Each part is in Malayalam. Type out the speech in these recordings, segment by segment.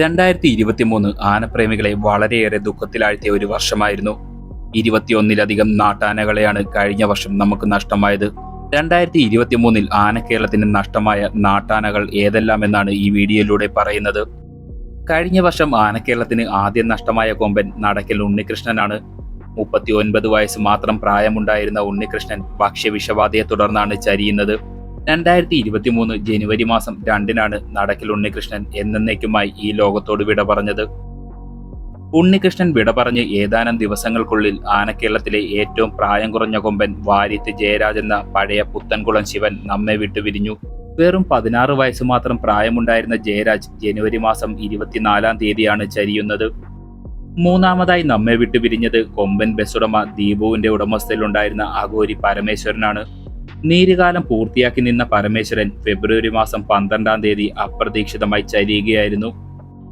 രണ്ടായിരത്തി ഇരുപത്തി മൂന്ന് ആനപ്രേമികളെ വളരെയേറെ ദുഃഖത്തിലാഴ്ത്തിയ ഒരു വർഷമായിരുന്നു. ഇരുപത്തിയൊന്നിലധികം നാട്ടാനകളെയാണ് കഴിഞ്ഞ വർഷം നമുക്ക് നഷ്ടമായത്. രണ്ടായിരത്തി ഇരുപത്തി മൂന്നിൽ ആനക്കേരളത്തിന് നഷ്ടമായ നാട്ടാനകൾ ഏതെല്ലാമെന്നാണ് ഈ വീഡിയോയിലൂടെ പറയുന്നത്. കഴിഞ്ഞ വർഷം ആനക്കേരളത്തിന് ആദ്യം നഷ്ടമായ കൊമ്പൻ നടക്കൽ ഉണ്ണികൃഷ്ണനാണ്. മുപ്പത്തി ഒൻപത് വയസ്സ് മാത്രം പ്രായമുണ്ടായിരുന്ന ഉണ്ണികൃഷ്ണൻ ഭക്ഷ്യവിഷബാധയെ തുടർന്നാണ് ചരിയുന്നത്. രണ്ടായിരത്തി ഇരുപത്തി മൂന്ന് ജനുവരി മാസം രണ്ടിനാണ് നടക്കൽ ഉണ്ണികൃഷ്ണൻ എന്നേക്കുമായി ഈ ലോകത്തോട് വിട പറഞ്ഞത്. ഉണ്ണികൃഷ്ണൻ വിട പറഞ്ഞ് ഏതാനും ദിവസങ്ങൾക്കുള്ളിൽ ആനക്കേരളത്തിലെ ഏറ്റവും പ്രായം കുറഞ്ഞ കൊമ്പൻ വാര്യത്ത് ജയരാജ് എന്ന പഴയ പുത്തൻകുളം ശിവൻ നമ്മെ വിട്ടു പിരിഞ്ഞു വെറും പതിനാറ് വയസ്സ് മാത്രം പ്രായമുണ്ടായിരുന്ന ജയരാജ് ജനുവരി മാസം ഇരുപത്തിനാലാം തീയതിയാണ് ചരിയുന്നത്. മൂന്നാമതായി നമ്മെ വിട്ടുപിരിഞ്ഞത് കൊമ്പൻ ബസ്സുടമ ദീപുവിന്റെ ഉടമസ്ഥയിലുണ്ടായിരുന്ന അഘോരി പരമേശ്വരനാണ്. നീരുകാലം പൂർത്തിയാക്കി നിന്ന പരമേശ്വരൻ ഫെബ്രുവരി മാസം പന്ത്രണ്ടാം തീയതി അപ്രതീക്ഷിതമായി ചരിയുകയായിരുന്നു.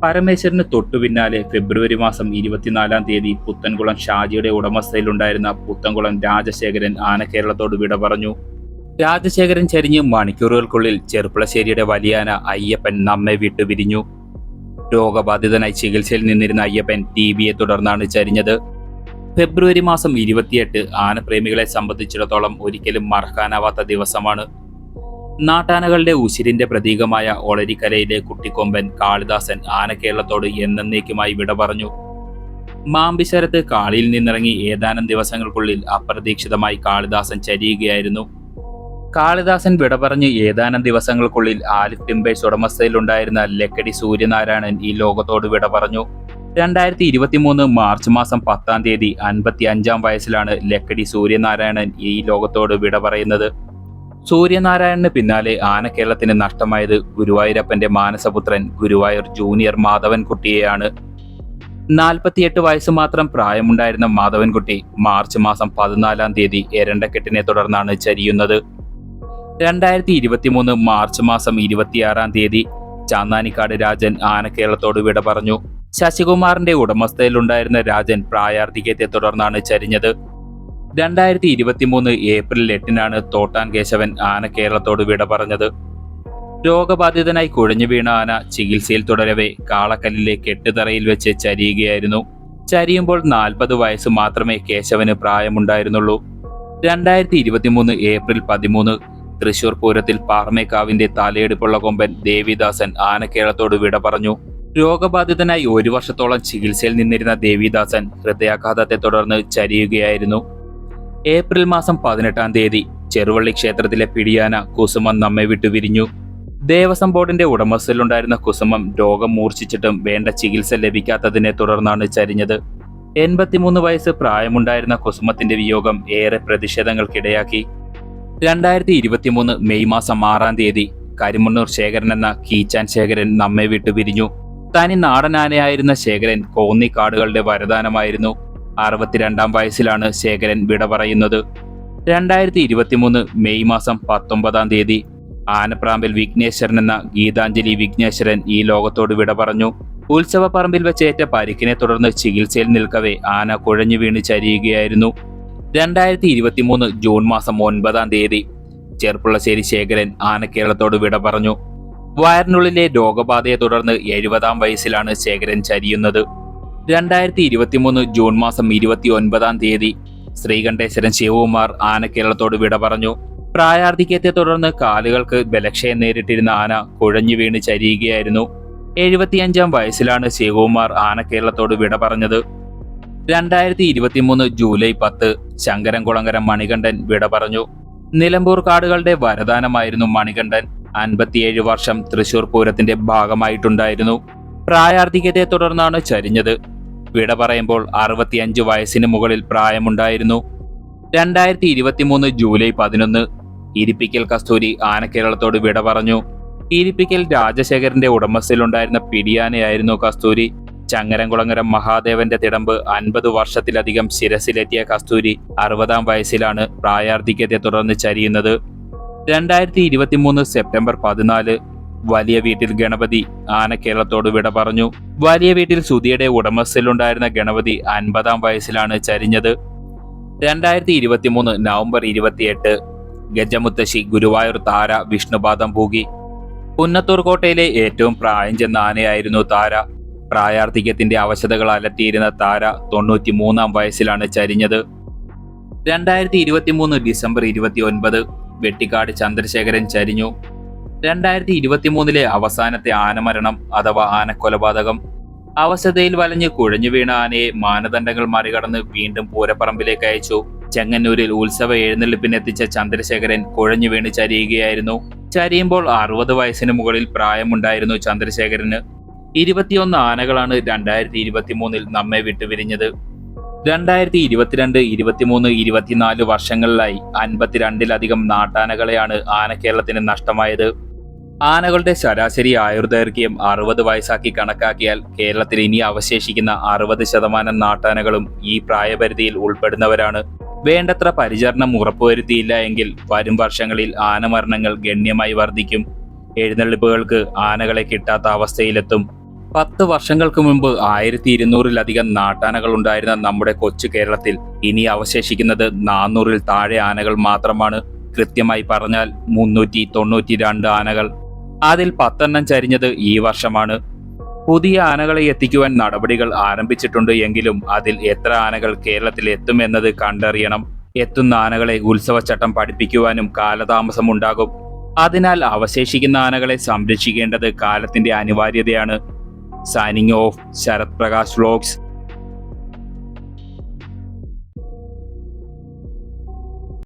പരമേശ്വരന് തൊട്ടു പിന്നാലെ ഫെബ്രുവരി മാസം ഇരുപത്തിനാലാം തീയതി പുത്തൻകുളം ഷാജിയുടെ ഉടമസ്ഥയിലുണ്ടായിരുന്ന പുത്തൻകുളം രാജശേഖരൻ ആനക്കേരളത്തോട് വിട പറഞ്ഞു. രാജശേഖരൻ ചരിഞ്ഞ് മണിക്കൂറുകൾക്കുള്ളിൽ ചെറുപ്പളശ്ശേരിയുടെ വലിയാന അയ്യപ്പൻ നമ്മെ വിട്ടുപിരിഞ്ഞു രോഗബാധിതനായി ചികിത്സയിൽ നിന്നിരുന്ന അയ്യപ്പൻ ടി ബിയെ തുടർന്നാണ് ചരിഞ്ഞത്. ഫെബ്രുവരി മാസം ഇരുപത്തിയെട്ട് ആനപ്രേമികളെ സംബന്ധിച്ചിടത്തോളം ഒരിക്കലും മറക്കാനാവാത്ത ദിവസമാണ്. നാട്ടാനകളുടെ ഉശിരിന്റെ പ്രതീകമായ ഒളരിക്കരയിലെ കുട്ടിക്കൊമ്പൻ കാളിദാസൻ ആനക്കേരളത്തോട് എന്നേക്കുമായി വിട പറഞ്ഞു. മാമ്പിശരത്ത് കാളിയിൽ നിന്നിറങ്ങി ഏതാനും ദിവസങ്ങൾക്കുള്ളിൽ അപ്രതീക്ഷിതമായി കാളിദാസൻ ചരിയുകയായിരുന്നു. കാളിദാസൻ വിട പറഞ്ഞ് ഏതാനും ദിവസങ്ങൾക്കുള്ളിൽ ആലിഫ് ടിംബേഴ്സ് ഉടമസ്ഥയിലുണ്ടായിരുന്ന ലക്കടി സൂര്യനാരായണൻ ഈ ലോകത്തോട് വിട പറഞ്ഞു. രണ്ടായിരത്തി ഇരുപത്തി മൂന്ന് മാർച്ച് മാസം പത്താം തീയതി അൻപത്തി അഞ്ചാം വയസ്സിലാണ് ലക്കടി സൂര്യനാരായണൻ ഈ ലോകത്തോട് വിട പറയുന്നത്. സൂര്യനാരായണന് പിന്നാലെ ആനക്കേരളത്തിന് നഷ്ടമായത് ഗുരുവായൂരപ്പന്റെ മാനസപുത്രൻ ഗുരുവായൂർ ജൂനിയർ മാധവൻകുട്ടിയെയാണ്. നാൽപ്പത്തിയെട്ട് വയസ്സ് മാത്രം പ്രായമുണ്ടായിരുന്ന മാധവൻകുട്ടി മാർച്ച് മാസം പതിനാലാം തീയതി എരണ്ടക്കെട്ടിനെ തുടർന്നാണ് ചരിയുന്നത്. രണ്ടായിരത്തി ഇരുപത്തി മൂന്ന് മാർച്ച് മാസം ഇരുപത്തിയാറാം തീയതി ചാന്നാനിക്കാട് രാജൻ ആനക്കേരളത്തോട് വിട പറഞ്ഞു. ശശികുമാറിന്റെ ഉടമസ്ഥതയിലുണ്ടായിരുന്ന രാജൻ പ്രായാർത്തികത്തെ തുടർന്നാണ് ചരിഞ്ഞത്. രണ്ടായിരത്തി ഇരുപത്തിമൂന്ന് ഏപ്രിൽ എട്ടിനാണ് തോട്ടാൻ കേശവൻ ആന കേരളത്തോട് വിട പറഞ്ഞത്. രോഗബാധിതനായി കുഴഞ്ഞു വീണ ആന ചികിത്സയിൽ തുടരവെ കാളക്കല്ലിലെ കെട്ടുതറയിൽ വെച്ച് ചരിയുകയായിരുന്നു. ചരിയുമ്പോൾ നാൽപ്പത് വയസ്സ് മാത്രമേ കേശവന് പ്രായമുണ്ടായിരുന്നുള്ളൂ. രണ്ടായിരത്തി ഇരുപത്തിമൂന്ന് ഏപ്രിൽ പതിമൂന്ന് തൃശൂർ പൂരത്തിൽ പാർമേക്കാവിന്റെ തലയെടുപ്പുള്ള കൊമ്പൻ ദേവിദാസൻ ആനക്കേളത്തോട് വിട പറഞ്ഞു. രോഗബാധിതനായി ഒരു വർഷത്തോളം ചികിത്സയിൽ നിന്നിരുന്ന ദേവിദാസൻ ഹൃദയാഘാതത്തെ തുടർന്ന് ചരിയുകയായിരുന്നു. ഏപ്രിൽ മാസം പതിനെട്ടാം തീയതി ചെറുവള്ളി ക്ഷേത്രത്തിലെ പിടിയാന കുസുമം നമ്മെ വിട്ടു വിരിഞ്ഞു. ദേവസ്വം ബോർഡിന്റെ ഉടമസ്ഥയിലുണ്ടായിരുന്ന കുസുമം രോഗം മൂർച്ഛിച്ചിട്ടും വേണ്ട ചികിത്സ ലഭിക്കാത്തതിനെ തുടർന്നാണ് ചരിഞ്ഞത്. എൺപത്തിമൂന്ന് വയസ്സ് പ്രായമുണ്ടായിരുന്ന കുസുമത്തിന്റെ വിയോഗം ഏറെ പ്രതിഷേധങ്ങൾക്കിടയാക്കി. രണ്ടായിരത്തി ഇരുപത്തിമൂന്ന് മെയ് മാസം ആറാം തീയതി കരിമണ്ണൂർ ശേഖരൻ എന്ന കീച്ചാൻ ശേഖരൻ നമ്മെ വിട്ടു പിരിഞ്ഞു തനി നാടനാനയായിരുന്ന ശേഖരൻ കോന്നിക്കാടുകളുടെ വരദാനമായിരുന്നു. അറുപത്തിരണ്ടാം വയസ്സിലാണ് ശേഖരൻ വിട പറയുന്നത്. രണ്ടായിരത്തി ഇരുപത്തിമൂന്ന് മെയ് മാസം പത്തൊമ്പതാം തീയതി ആനപ്രാമ്പിൽ വിഘ്നേശ്വരൻ എന്ന ഗീതാഞ്ജലി വിഘ്നേശ്വരൻ ഈ ലോകത്തോട് വിട പറഞ്ഞു. ഉത്സവപ്പറമ്പിൽ വെച്ചേറ്റ പരിക്കിനെ തുടർന്ന് ചികിത്സയിൽ നിൽക്കവേ ആന കുഴഞ്ഞു വീണ് ചരിയുകയായിരുന്നു. രണ്ടായിരത്തി ഇരുപത്തിമൂന്ന് ജൂൺ മാസം ഒൻപതാം തീയതി ചെർപ്പുളശ്ശേരി ശേഖരൻ ആനക്കേരളത്തോട് വിട പറഞ്ഞു. വയറിനുള്ളിലെ രോഗബാധയെ തുടർന്ന് എഴുപതാം വയസ്സിലാണ് ശേഖരൻ ചരിയുന്നത്. രണ്ടായിരത്തി ഇരുപത്തിമൂന്ന് ജൂൺ മാസം ഇരുപത്തി ഒൻപതാം തീയതി ശ്രീകണ്ഠേശ്വരൻ ശിവകുമാർ ആനക്കേരളത്തോട് വിട പറഞ്ഞു. പ്രായാർധിക്യത്തെ തുടർന്ന് കാലുകൾക്ക് ബലക്ഷയം നേരിട്ടിരുന്ന ആന കുഴഞ്ഞു വീണ് ചരിയുകയായിരുന്നു. എഴുപത്തിയഞ്ചാം വയസ്സിലാണ് ശിവകുമാർ ആനക്കേരളത്തോട് വിട പറഞ്ഞത്. രണ്ടായിരത്തി ഇരുപത്തിമൂന്ന് ജൂലൈ പത്ത് ശങ്കരൻകുളങ്ങര മണികണ്ഠൻ വിട പറഞ്ഞു. നിലമ്പൂർ കാടുകളുടെ വരദാനമായിരുന്നു മണികണ്ഠൻ. അൻപത്തിയേഴ് വർഷം തൃശൂർ പൂരത്തിന്റെ ഭാഗമായിട്ടുണ്ടായിരുന്നു. പ്രായാർധികത്തെ തുടർന്നാണ് ചരിഞ്ഞത്. വിട പറയുമ്പോൾ അറുപത്തിയഞ്ച് വയസ്സിന് മുകളിൽ പ്രായമുണ്ടായിരുന്നു. രണ്ടായിരത്തി ഇരുപത്തിമൂന്ന് ജൂലൈ പതിനൊന്ന് ഇരിപ്പിക്കൽ കസ്തൂരി ആനക്കേരളത്തോട് വിട പറഞ്ഞു. ഇരിപ്പിക്കൽ രാജശേഖരന്റെ ഉടമസ്ഥയിലുണ്ടായിരുന്ന പിടിയാനയായിരുന്നു കസ്തൂരി. ചങ്ങരംകുളങ്ങര മഹാദേവന്റെ തിടമ്പ് അൻപത് വർഷത്തിലധികം ശിരസിലെത്തിയ കസ്തൂരി അറുപതാം വയസ്സിലാണ് പ്രായാർത്ഥികത്തെ തുടർന്ന് ചരിയുന്നത്. രണ്ടായിരത്തി ഇരുപത്തിമൂന്ന് സെപ്റ്റംബർ പതിനാല് വലിയ വീട്ടിൽ ഗണപതി ആന കേരളത്തോട് വിട പറഞ്ഞു. വലിയ വീട്ടിൽ സുധിയുടെ ഉടമസ്ഥയിലുണ്ടായിരുന്ന ഗണപതി അൻപതാം വയസ്സിലാണ് ചരിഞ്ഞത്. രണ്ടായിരത്തി ഇരുപത്തിമൂന്ന് നവംബർ ഇരുപത്തിയെട്ട് ഗജമുത്തശ്ശി ഗുരുവായൂർ താര വിഷ്ണുപാദം പൂകി. പുന്നത്തൂർ കോട്ടയിലെ ഏറ്റവും പ്രായം ചെന്ന ആനയായിരുന്നു താര. പ്രായാർത്ഥിക്യത്തിന്റെ അവശതകൾ അലട്ടിയിരുന്ന താര തൊണ്ണൂറ്റി മൂന്നാം വയസ്സിലാണ് ചരിഞ്ഞത്. രണ്ടായിരത്തി ഇരുപത്തി മൂന്ന് ഡിസംബർ ഇരുപത്തി ഒൻപത് വെട്ടിക്കാട് ചന്ദ്രശേഖരൻ ചരിഞ്ഞു. രണ്ടായിരത്തി ഇരുപത്തി മൂന്നിലെ അവസാനത്തെ ആനമരണം അഥവാ ആനക്കൊലപാതകം. അവശതയിൽ വലഞ്ഞ് കുഴഞ്ഞു വീണ ആനയെ മാനദണ്ഡങ്ങൾ മറികടന്ന് വീണ്ടും പൂരപ്പറമ്പിലേക്ക് അയച്ചു. ചെങ്ങന്നൂരിൽ ഉത്സവ എഴുന്നള്ളിപ്പിനെത്തിച്ച ചന്ദ്രശേഖരൻ കുഴഞ്ഞു വീണ് ചരിയുകയായിരുന്നു. ചരിയുമ്പോൾ അറുപത് വയസ്സിന് മുകളിൽ പ്രായമുണ്ടായിരുന്നു ചന്ദ്രശേഖരന്. ഇരുപത്തിയൊന്ന് ആനകളാണ് രണ്ടായിരത്തി ഇരുപത്തി മൂന്നിൽ നമ്മെ വിട്ടുപിരിഞ്ഞത്. രണ്ടായിരത്തി ഇരുപത്തിരണ്ട് ഇരുപത്തിമൂന്ന് ഇരുപത്തിനാല് വർഷങ്ങളിലായി അൻപത്തിരണ്ടിലധികം നാട്ടാനകളെയാണ് ആനക്കേരളത്തിന് നഷ്ടമായത്. ആനകളുടെ ശരാശരി ആയുർദൈർഘ്യം അറുപത് വയസ്സാക്കി കണക്കാക്കിയാൽ കേരളത്തിൽ ഇനി അവശേഷിക്കുന്ന അറുപത് ശതമാനം നാട്ടാനകളും ഈ പ്രായപരിധിയിൽ ഉൾപ്പെടുന്നവരാണ്. വേണ്ടത്ര പരിചരണം ഉറപ്പുവരുത്തിയില്ല എങ്കിൽ വരും വർഷങ്ങളിൽ ആനമരണങ്ങൾ ഗണ്യമായി വർദ്ധിക്കും. എഴുന്നള്ളിപ്പുകൾക്ക് ആനകളെ കിട്ടാത്ത അവസ്ഥയിലെത്തും. പത്ത് വർഷങ്ങൾക്ക് മുമ്പ് ആയിരത്തി ഇരുന്നൂറിലധികം നാട്ടാനകൾ ഉണ്ടായിരുന്ന നമ്മുടെ കൊച്ചു കേരളത്തിൽ ഇനി അവശേഷിക്കുന്നത് നാനൂറിൽ താഴെ ആനകൾ മാത്രമാണ്. കൃത്യമായി പറഞ്ഞാൽ മുന്നൂറ്റി തൊണ്ണൂറ്റി രണ്ട് ആനകൾ. അതിൽ പത്തെണ്ണം ചരിഞ്ഞത് ഈ വർഷമാണ്. പുതിയ ആനകളെ എത്തിക്കുവാൻ നടപടികൾ ആരംഭിച്ചിട്ടുണ്ട് എങ്കിലും അതിൽ എത്ര ആനകൾ കേരളത്തിൽ എത്തുമെന്നത് കണ്ടറിയണം. എത്തുന്ന ആനകളെ ഉത്സവച്ചട്ടം പഠിപ്പിക്കുവാനും കാലതാമസമുണ്ടാകും. അതിനാൽ അവശേഷിക്കുന്ന ആനകളെ സംരക്ഷിക്കേണ്ടത് കാലത്തിന്റെ അനിവാര്യതയാണ്. signing off, Sharat Prakash Vlogs.